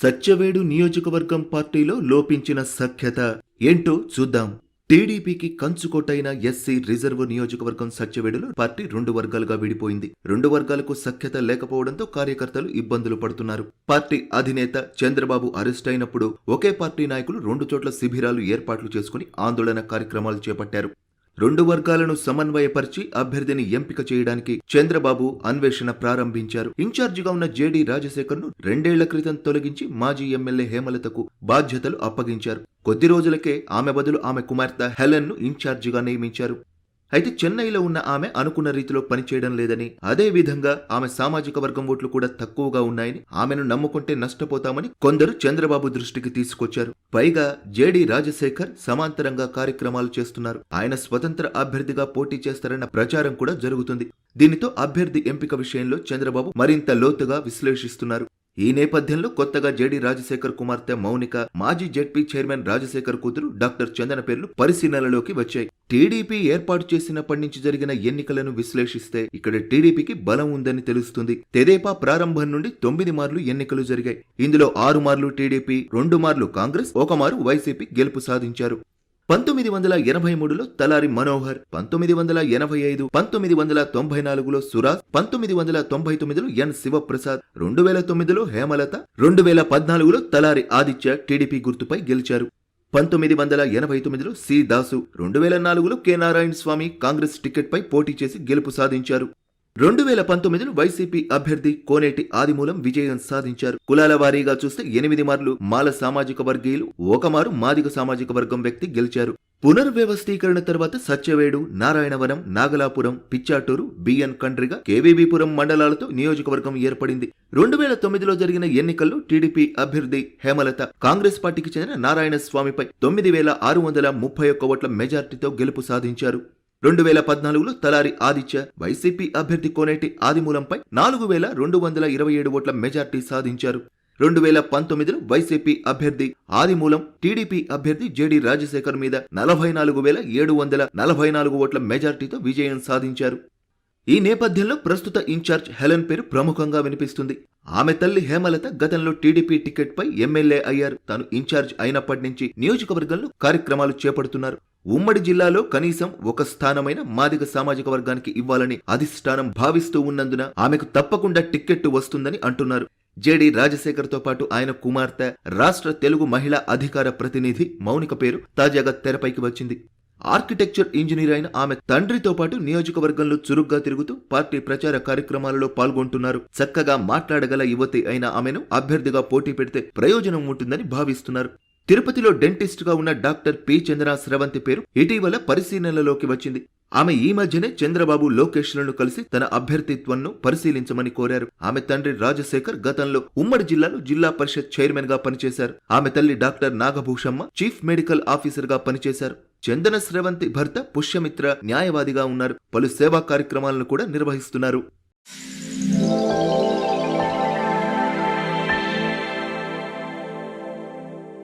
సత్యవేడు నియోజకవర్గం పార్టీలో లోపించిన సఖ్యత. ఏంటో చూద్దాం. టీడీపీకి కంచుకోటైన ఎస్సీ రిజర్వ్ నియోజకవర్గం సత్యవేడులో పార్టీ రెండు వర్గాలుగా విడిపోయింది. రెండు వర్గాలకు సఖ్యత లేకపోవడంతో కార్యకర్తలు ఇబ్బందులు పడుతున్నారు. పార్టీ అధినేత చంద్రబాబు అరెస్ట్ అయినప్పుడు ఒకే పార్టీ నాయకులు రెండు చోట్ల శిబిరాలు ఏర్పాట్లు చేసుకుని ఆందోళన కార్యక్రమాలు చేపట్టారు. రెండు వర్గాలను సమన్వయపరిచి అభ్యర్థిని ఎంపిక చేయడానికి చంద్రబాబు అన్వేషణ ప్రారంభించారు. ఇన్ఛార్జిగా ఉన్న జేడీ రాజశేఖర్ను రెండేళ్ళ క్రితం తొలగించి మాజీ ఎమ్మెల్యే హేమలతకు బాధ్యతలు అప్పగించారు. కొద్ది రోజులకే ఆమె బదులు ఆమె కుమార్తె హెలెన్ను ఇన్ఛార్జిగా నియమించారు. అయితే చెన్నైలో ఉన్న ఆమె అనుకున్న రీతిలో పనిచేయడం లేదని అదే విధంగా ఆమె సామాజిక వర్గం ఓట్లు కూడా తక్కువగా ఉన్నాయని ఆమెను నమ్ముకుంటే నష్టపోతామని కొందరు చంద్రబాబు దృష్టికి తీసుకొచ్చారు. పైగా జేడీ రాజశేఖర్ సమాంతరంగా కార్యక్రమాలు చేస్తున్నారు. ఆయన స్వతంత్ర అభ్యర్థిగా పోటీ చేస్తారన్న ప్రచారం కూడా జరుగుతుంది. దీనితో అభ్యర్థి ఎంపిక విషయంలో చంద్రబాబు మరింత లోతుగా విశ్లేషిస్తున్నారు. ఈ నేపథ్యంలో కొత్తగా జేడీ రాజశేఖర్ కుమార్తె మౌనిక మాజీ జెడ్పీ చైర్మన్ రాజశేఖర్ కూతురు డాక్టర్ చందన పేర్లు పరిశీలనలోకి వచ్చాయి. టీడీపీ ఏర్పాటు చేసినప్పటి నుంచి జరిగిన ఎన్నికలను విశ్లేషిస్తే ఇక్కడ టీడీపీకి బలం ఉందని తెలుస్తుంది. తెదేపా ప్రారంభం నుండి తొమ్మిది మార్లు ఎన్నికలు జరిగాయి. ఇందులో ఆరు మార్లు టీడీపీ రెండు మార్లు కాంగ్రెస్ ఒక మారు వైసీపీ గెలుపు సాధించారు. పంతొమ్మిది వందల ఎనభై మూడులో తలారి మనోహర్ పంతొమ్మిది వందల ఎనభై ఐదు పంతొమ్మిది వందల తొంభై నాలుగులో సురాజ్ పంతొమ్మిది వందల తొంభై తొమ్మిదిలో ఎన్ శివప్రసాద్ రెండు వేల తొమ్మిదిలో హేమలత రెండు వేల పద్నాలుగులో తలారి ఆదిత్య టీడీపీ గుర్తుపై గెలిచారు. పంతొమ్మిది వందల ఎనభై తొమ్మిదిలో సి దాసు రెండు వేల నాలుగులో కె. నారాయణ స్వామి కాంగ్రెస్ టికెట్పై పోటీ చేసి గెలుపు సాధించారు. రెండు వేల పంతొమ్మిదిలో వైసీపీ అభ్యర్థి కోనేటి ఆదిమూలం విజయం సాధించారు. కులాల వారీగా చూస్తే ఎనిమిది మార్లు మాల సామాజిక వర్గీయులు ఒక మారు మాదిగ సామాజిక వర్గం వ్యక్తి గెలిచారు. పునర్వ్యవస్థీకరణ తర్వాత సత్యవేడు నారాయణవనం నాగలాపురం పిచ్చాటూరు బిఎన్ కండ్రిగ కేవీబీపురం మండలాలతో నియోజకవర్గం ఏర్పడింది. రెండు వేల తొమ్మిదిలో జరిగిన ఎన్నికల్లో టీడీపీ అభ్యర్థి హేమలత కాంగ్రెస్ పార్టీకి చెందిన నారాయణ స్వామిపై తొమ్మిది వేల ఆరు వందల ముప్పై ఒక్క ఓట్ల మెజార్టీతో గెలుపు సాధించారు. రెండు వేల పద్నాలుగులో తలారి ఆదిత్య వైసీపీ అభ్యర్థి కోనేటి ఆదిమూలంపై నాలుగు వేల రెండు వందల ఇరవై ఏడు ఓట్ల మెజార్టీ సాధించారు. రెండు వేల పంతొమ్మిదిలో వైసీపీ అభ్యర్థి ఆదిమూలం టీడీపీ అభ్యర్థి జేడీ రాజశేఖర్ మీద నలభై నాలుగు వేల ఏడు వందల నలభై నాలుగు ఓట్ల మెజార్టీతో విజయం సాధించారు. ఈ నేపథ్యంలో ప్రస్తుత ఇన్ఛార్జ్ హెలెన్ పేరు ప్రముఖంగా వినిపిస్తుంది. ఆమె తల్లి హేమలత గతంలో టీడీపీ టికెట్పై ఎమ్మెల్యే అయ్యారు. తాను ఇన్ఛార్జ్ అయినప్పటి నుంచి నియోజకవర్గంలో కార్యక్రమాలు చేపడుతున్నారు. ఉమ్మడి జిల్లాలో కనీసం ఒక స్థానమైన మాదిగ సామాజిక వర్గానికి ఇవ్వాలని అధిష్టానం భావిస్తూ ఉన్నందున ఆమెకు తప్పకుండా టిక్కెట్టు వస్తుందని అంటున్నారు. జేడి రాజశేఖర్తో పాటు ఆయన కుమార్తె రాష్ట్ర తెలుగు మహిళా అధికార ప్రతినిధి మౌనిక పేరు తాజాగా తెరపైకి వచ్చింది. ఆర్కిటెక్చర్ ఇంజనీర్ అయిన ఆమె తండ్రితో పాటు నియోజకవర్గంలో చురుగ్గా తిరుగుతూ పార్టీ ప్రచార కార్యక్రమాలలో పాల్గొంటున్నారు. చక్కగా మాట్లాడగల యువతి అయిన ఆమెను అభ్యర్థిగా పోటీ పెడితే ప్రయోజనం ఉంటుందని భావిస్తున్నారు. తిరుపతిలో డెంటిస్ట్గా ఉన్న డాక్టర్ పి చంద్ర స్రవంతి పేరు ఇటీవల పరిశీలనలోకి వచ్చింది. ఆమె ఈ మధ్యనే చంద్రబాబు లోకేష్లను కలిసి తన అభ్యర్థిత్వంను పరిశీలించమని కోరారు. ఆమె తండ్రి రాజశేఖర్ గతంలో ఉమ్మడి జిల్లాలో జిల్లా పరిషత్ చైర్మన్గా పనిచేశారు. ఆమె తల్లి డాక్టర్ నాగభూషమ్మ చీఫ్ మెడికల్ ఆఫీసర్గా పనిచేశారు. చందన స్రవంతి భర్త పుష్యమిత్ర న్యాయవాదిగా ఉన్నారు. పలు సేవా కార్యక్రమాలను కూడా నిర్వహిస్తున్నారు.